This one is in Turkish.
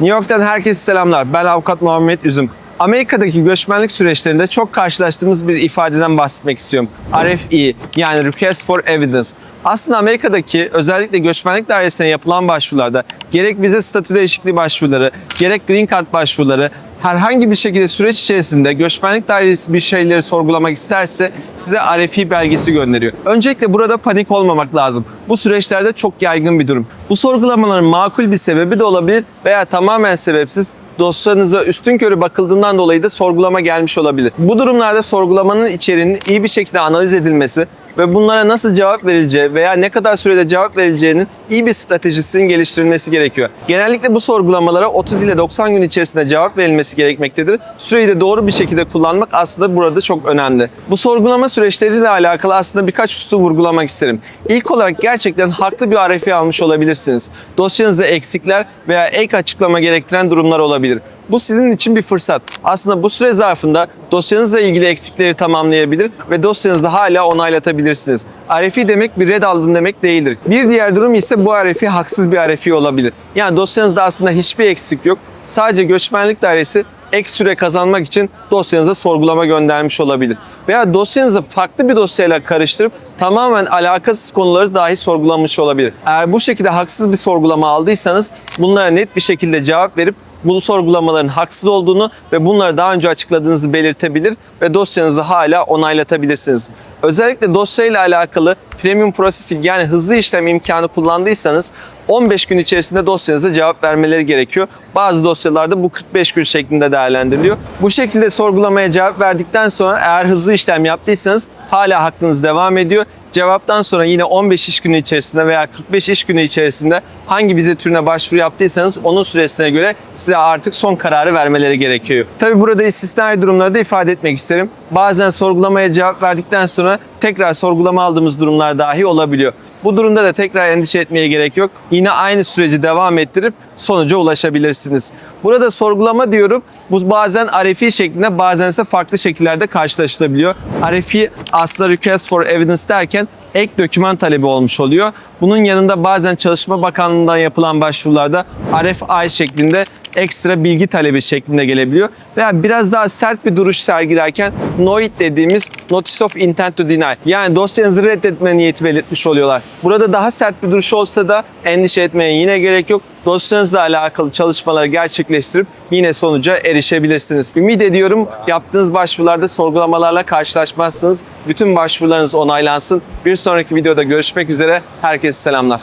New York'tan herkese selamlar. Ben avukat Muhammed Üzüm. Amerika'daki göçmenlik süreçlerinde çok karşılaştığımız bir ifadeden bahsetmek istiyorum. RFE yani Request for Evidence. Aslında Amerika'daki özellikle göçmenlik dairesine yapılan başvurularda gerek vize statü değişikliği başvuruları, gerek green card başvuruları herhangi bir şekilde süreç içerisinde göçmenlik dairesi bir şeyleri sorgulamak isterse size RFE belgesi gönderiyor. Öncelikle burada panik olmamak lazım. Bu süreçlerde çok yaygın bir durum. Bu sorgulamaların makul bir sebebi de olabilir veya tamamen sebepsiz dosyanıza üstün körü bakıldığından dolayı da sorgulama gelmiş olabilir. Bu durumlarda sorgulamanın içeriğinin iyi bir şekilde analiz edilmesi ve bunlara nasıl cevap verileceği veya ne kadar sürede cevap verileceğinin iyi bir stratejisinin geliştirilmesi gerekiyor. Genellikle bu sorgulamalara 30 ile 90 gün içerisinde cevap verilmesi gerekmektedir. Süreyi de doğru bir şekilde kullanmak aslında burada çok önemli. Bu sorgulama süreçleriyle alakalı aslında birkaç hususu vurgulamak isterim. İlk olarak gerçekten haklı bir RFI almış olabilirsiniz. Dosyanızda eksikler veya ek açıklama gerektiren durumlar olabilir. Bu sizin için bir fırsat. Aslında bu süre zarfında dosyanızla ilgili eksikleri tamamlayabilir ve dosyanızı hala onaylatabilirsiniz. RFI demek bir red aldın demek değildir. Bir diğer durum ise bu RFI haksız bir RFI olabilir. Yani dosyanızda aslında hiçbir eksik yok. Sadece göçmenlik dairesi ek süre kazanmak için dosyanıza sorgulama göndermiş olabilir. Veya dosyanızı farklı bir dosyayla karıştırıp tamamen alakasız konuları dahi sorgulamış olabilir. Eğer bu şekilde haksız bir sorgulama aldıysanız bunlara net bir şekilde cevap verip bu sorgulamaların haksız olduğunu ve bunları daha önce açıkladığınızı belirtebilir ve dosyanızı hala onaylatabilirsiniz. Özellikle dosyayla alakalı premium processing yani hızlı işlem imkanı kullandıysanız 15 gün içerisinde dosyanıza cevap vermeleri gerekiyor. Bazı dosyalarda bu 45 gün şeklinde değerlendiriliyor. Bu şekilde sorgulamaya cevap verdikten sonra eğer hızlı işlem yaptıysanız hala hakkınız devam ediyor. Cevaptan sonra yine 15 iş günü içerisinde veya 45 iş günü içerisinde hangi vize türüne başvuru yaptıysanız onun süresine göre size artık son kararı vermeleri gerekiyor. Tabi burada istisnai durumları da ifade etmek isterim. Bazen sorgulamaya cevap verdikten sonra tekrar sorgulama aldığımız durumlar dahi olabiliyor. Bu durumda da tekrar endişe etmeye gerek yok. Yine aynı süreci devam ettirip sonuca ulaşabilirsiniz. Burada sorgulama diyorum. Bu bazen RFI şeklinde bazen ise farklı şekillerde karşılaşılabiliyor. RFI aslında Request for Evidence derken ek doküman talebi olmuş oluyor. Bunun yanında bazen Çalışma Bakanlığı'ndan yapılan başvurularda RFI şeklinde ekstra bilgi talebi şeklinde gelebiliyor. Veya biraz daha sert bir duruş sergilerken NOID dediğimiz Notice of Intent to Deny yani dosyanızı reddetme niyeti belirtmiş oluyorlar. Burada daha sert bir duruş olsa da endişe etmeye yine gerek yok. Dosyanızla alakalı çalışmaları gerçekleştirip yine sonuca erişebilirsiniz. Ümit ediyorum yaptığınız başvurularda sorgulamalarla karşılaşmazsınız. Bütün başvurularınız onaylansın. Bir sonraki videoda görüşmek üzere. Herkese selamlar.